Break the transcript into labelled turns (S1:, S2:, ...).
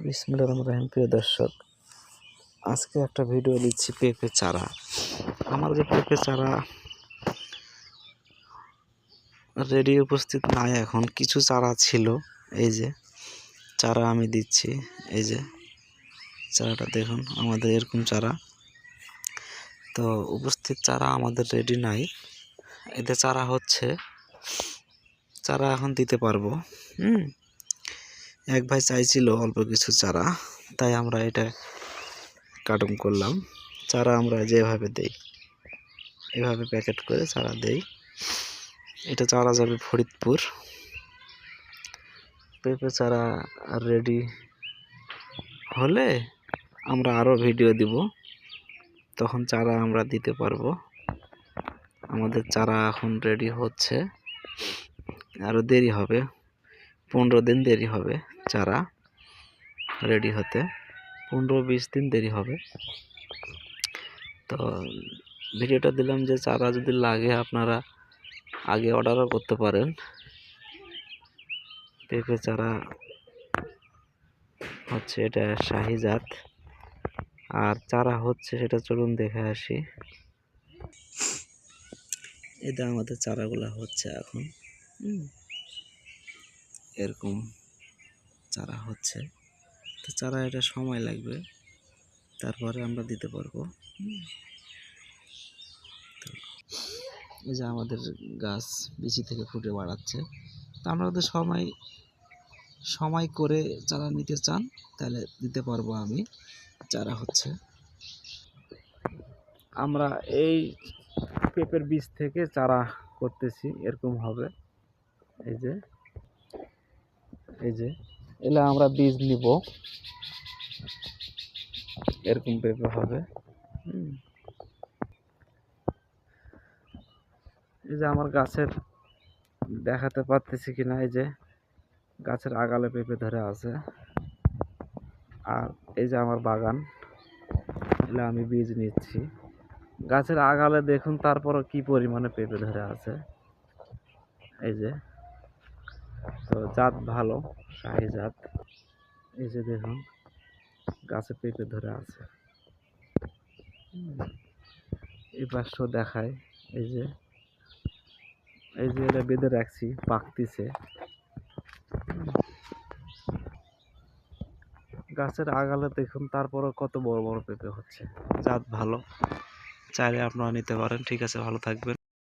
S1: রহিম। প্রিয় দর্শক, আজকে একটা ভিডিও দিচ্ছি পেঁপে চারা। আমার যে পেঁপে চারা রেডি উপস্থিত নাই এখন, কিছু চারা ছিল, এই যে চারা আমি দিচ্ছি, এই যে চারাটা দেখুন, আমাদের এরকম চারা। তো উপস্থিত চারা আমাদের রেডি নাই। এতে চারা হচ্ছে, চারা এখন দিতে পারব, হুম? এক ভাই চাইছিল অল্প কিছু চারা, তাই আমরা এটা কার্টুন করলাম। চারা আমরা যেভাবে দেই, এভাবে প্যাকেট করে চারা দেই। এটা চারা যাবে ফরিদপুর। পেঁপে চারা রেডি হলে আমরা আরও ভিডিও দিব, তখন চারা আমরা দিতে পারব। আমাদের চারা এখন রেডি হচ্ছে। আরও দেরি হবে, পনেরো দিন দেরি হবে। চারা রেডি হতে পনেরো বিশ দিন দেরি হবে। তো ভিডিওটা দিলাম যে চারা যদি লাগে আপনারা আগে অর্ডারও করতে পারেন। পেঁপে চারা হচ্ছে এটা শাহি জাত। আর চারা হচ্ছে সেটা চলুন দেখে আসি। এটা আমাদের চারাগুলা হচ্ছে এখন। এরকম। চারা হচ্ছে। তো চারা এটা সময় লাগবে। তারপরে আমরা দিতে পারব। এই যে আমাদের গাছ বিচি থেকে ফুটে বাড়াচ্ছে। তো আমরা যদি সময় সময় করে চারা নিতে চান, তাহলে দিতে পারব আমি। চারা হচ্ছে। আমরা এই পেঁপের বীজ থেকে চারা করতেছি, এরকম হবে। এই যে এই যে। এলে আমরা বীজ নিব। এরকম পেঁপে হবে। এই যে আমার গাছের দেখাতে পারতেছি কিনা এই যে গাছের আগালে পেঁপে ধরে আছে। আর এই যে আমার বাগান এলে আমি বীজ নিচ্ছি। গাছের আগালে দেখুন তারপরও কি পরিমাণে পেঁপে ধরে আছে। এই যে তো জাত ভালো, শাহি জাত। এই যে দেখুন, গাছে পেঁপে ধরে আছে। এই দেখায়, এই যে এই যে এটা বেঁধে রাখছি, পাকতিছে। গাছের আগালে দেখুন, তারপরও কত বড় বড় পেঁপে হচ্ছে। জাত ভালো, চাইলে আপনারা নিতে পারেন। ঠিক আছে, ভালো থাকবেন।